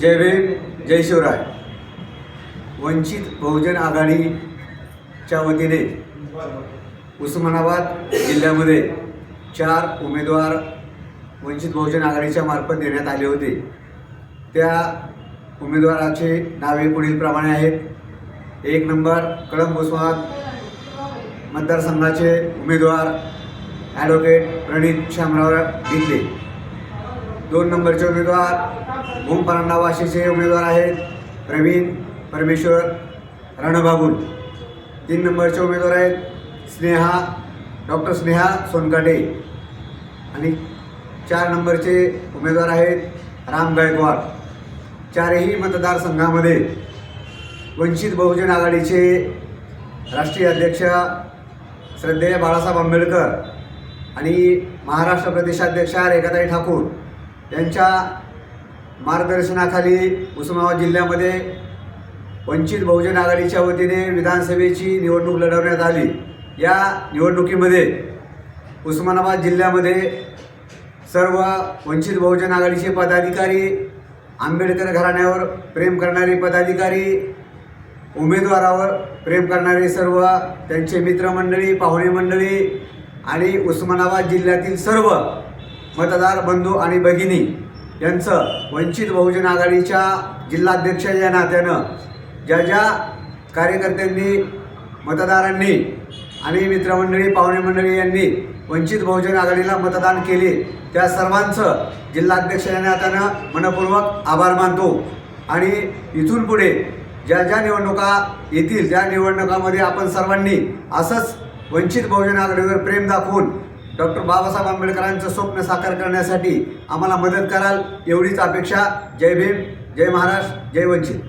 जय भीम जय शिवराय. वंचित बहुजन आघाडीच्या वतीने उस्मानाबाद जिल्ह्यामध्ये चार उमेदवार वंचित बहुजन आघाडीच्या मार्फत देण्यात आले होते. त्या उमेदवाराचे नावे पुढीलप्रमाणे आहेत. एक नंबर कळंब उस्मानाबाद मतदारसंघाचे उमेदवार ॲडव्होकेट प्रणित शामराव घेतले दोन नंबरचे उमेदवार ओम परांडा वाशीचे उमेदवार आहेत प्रवीण परमेश्वर रणबाबुल तीन नंबरचे उमेदवार आहेत स्नेहा डॉक्टर स्नेहा सोनकाटे. आणि चार नंबरचे उमेदवार आहेत राम गायकवाड. चारही मतदारसंघामध्ये वंचित बहुजन आघाडीचे राष्ट्रीय अध्यक्ष श्रद्धेय बाळासाहेब आंबेडकर आणि महाराष्ट्र प्रदेशाध्यक्षा रेखाताई ठाकूर. यांच्या मार्गदर्शनाखाली उस्मानाबाद जिल्ह्यामध्ये वंचित बहुजन आघाडीच्या वतीने विधानसभेची निवडणूक लढवण्यात आली. या निवडणुकीमध्ये उस्मानाबाद जिल्ह्यामध्ये सर्व वंचित बहुजन आघाडीचे पदाधिकारी आंबेडकर घराण्यावर प्रेम करणारे पदाधिकारी उमेदवारावर प्रेम करणारे सर्व त्यांचे मित्रमंडळी पाहुणे मंडळी आणि उस्मानाबाद जिल्ह्यातील सर्व मतदार बंधू आणि भगिनी यांचं वंचित बहुजन आघाडीच्या जिल्हाध्यक्ष या नात्यानं ज्या ज्या कार्यकर्त्यांनी मतदारांनी आणि मित्रमंडळी पाहुणे मंडळी यांनी वंचित बहुजन आघाडीला मतदान केले त्या सर्वांचं जिल्हाध्यक्ष या नात्यानं मनपूर्वक आभार मानतो. आणि इथून पुढे ज्या ज्या निवडणुका येतील त्या निवडणुकामध्ये आपण सर्वांनी असंच वंचित बहुजन आघाडीवर प्रेम दाखवून डॉक्टर बाबासाहेब आंबेडकरांचं स्वप्न साकार करण्यासाठी आम्हाला मदत कराल एवढीच अपेक्षा. जय भीम जय महाराष्ट्र जय वंचित.